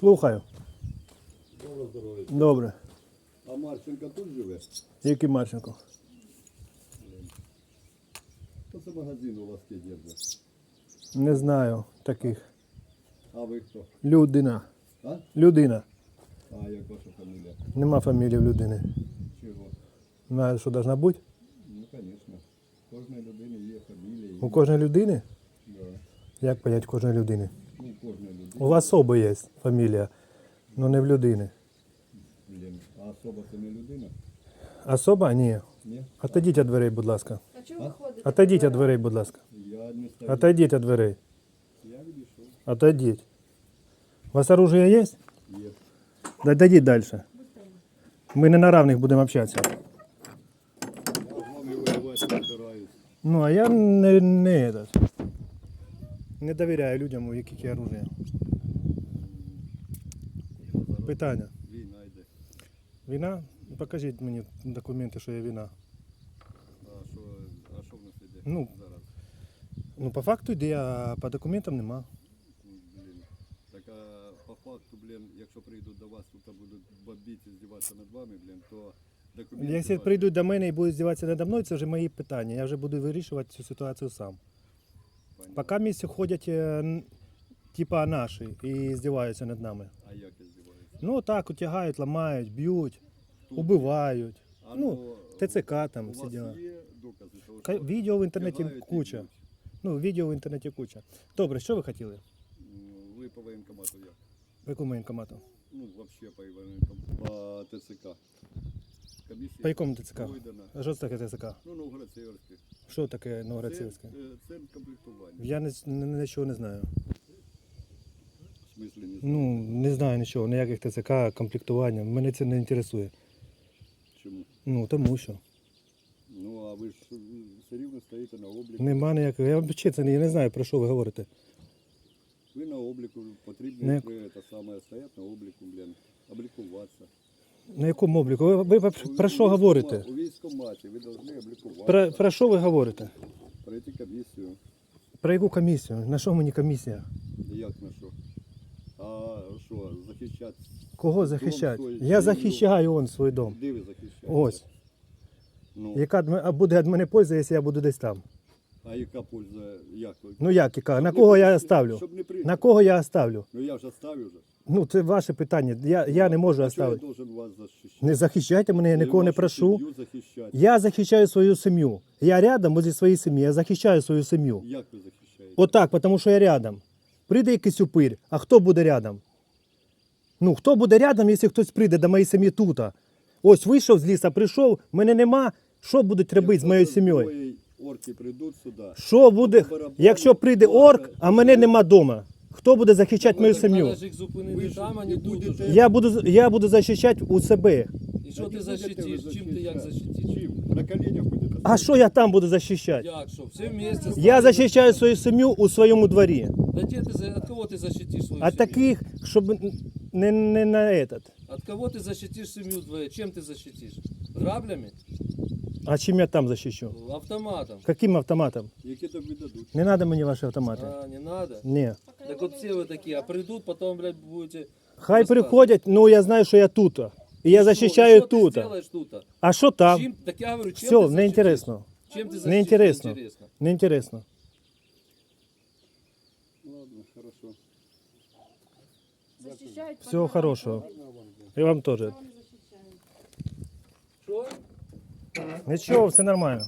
Слухаю. Добро здоров'я. Добре. А Марченко тут живе? Який Марченко? Що це магазин у вас є держить? Не знаю таких. А ви хто? Людина. А? Людина. А як ваша фамілія? Нема фамілії в людини. Чого? Знаю, що должна бути. Ну, звісно. У Кожної людини є фамілія. У кожної людини? Да. Як понять кожної людини? Ну, кожної. У особи є фамілія, але не в людини. Блін. А особа це не людина? Особа? Ні. Ні? Отойдіть від дверей, будь ласка. А чого ви ходите? Отойдіть від дверей, будь ласка. Я не стою. Отойдіть від дверей. Я відійшов. Отойдіть. У вас оружие є? Є. Да дойдіть далі. Ми не на равних будемо общатися. Я з вами воювати не збираюсь. Ну, а я не, не, этот, не довіряю людям, у яких є оружие. Питання. Війна йде. Війна? Покажіть мені документи, що є війна. А що, а що в нас йде Ну. зараз? Ну, по факту йде, а по документам нема. Блін. Так а по факту, блін, якщо прийдуть до вас, тут будуть бомбити, здіватися над вами, блін, то документи Якщо ваші- прийдуть до мене і будуть здіватися надо мною, це вже мої питання. Я вже буду вирішувати цю ситуацію сам. Понятно. Поки місці ходять е, типа наші і здіваються над нами. А як? Ну так, утягають, ламають, б'ють, убивають. Ну, ТЦК там всі діла. Відео в інтернеті куча. Ну, відео в інтернеті куча. Добре, що ви хотіли? Ви по воєнкомату як? По якому воєнкомату? Ну, взагалі по воєнкомату. По ТЦК. Комісія По якому ТЦК? А Що це таке ТЦК? Ну, Новгород-Сіверський. Що таке Новгород-Сіверське? Це, е, це комплектування. Я нічого не знаю. В смислі не знаю. Ну, не знаю нічого, ніяких ТЦК, комплектування. Мене це не інтересує. Чому? Ну, тому що. Ну, а ви ж все рівно стоїте на обліку. Нема ніякого. Я вам чесно, я не знаю, про що ви говорите. Ви на обліку потрібно як- ви це саме стоять на обліку, блін, облікуватися. На якому обліку? Ви, ви про, У- про у що військкома- говорите? У військкоматі ви повинні облікуватися, Про, про що ви говорите? пройти комісію. Про яку комісію? На що мені комісія? Як на що? А що, захищати? Кого захищати? свій, Я захищаю он свій дом. Де ви захищаєте? Ось. Ну, Яка а буде від мене польза, якщо я буду десь там? а яка польза? Як? Ну як яка? На кого я? Щоб не при... На кого я оставлю? Ну я вже ставлю вже. Ну це ваше питання. Я, я не можу А чого я оставити. должен вас захищати? Не захищайте мене, я нікого не вашу прошу. сім'ю захищати. Я захищаю свою сім'ю. Я рядом возле своєї сім'ї, я захищаю свою сім'ю. Як ви захищаєте? Отак, тому що я рядом. Прийде якийсь упир, а хто буде рядом? Ну, хто буде рядом, якщо хтось прийде до моєї сім'ї тут? Ось вийшов з ліса, прийшов, мене нема. Що будуть робити з моєю сім'єю? Орки прийдуть сюди. Що буде, Барабан, якщо прийде орк, а мене нема вдома? Хто буде захищати мою сім'ю? Я буду, я буду захищати у себе. І що ти защитиш? Чим ти як защитиш? Чим? На коленях будете. А що я там буду захищати? Як що? Все вместе. Я захищаю свою сім'ю у своєму дворі. Да где ты, за- от кого ты защитишь свою А таких, щоб не, не на этот. От кого ты защитишь семью твою? Чем ты защитишь? Граблями? А чим я там захищу? Автоматом? Яким автоматом? Які тобі дадуть? Не треба мені ваші автомати. А, не надо? Ні. Так вот все вы такие, а придут, потом, блядь, будете... Хай розказывать. приходять, ну я знаю, що я тут. І я Что? захищаю И что тут. ты сделаешь тут? А що там? Чем, так я говорю, чем Все, ты не защитишь? інтересно. Чем ты защитишь? Не интересно. Защищають Всього пока. хорошого. І вам теж. Захищає. Что? Нічого, все нормально.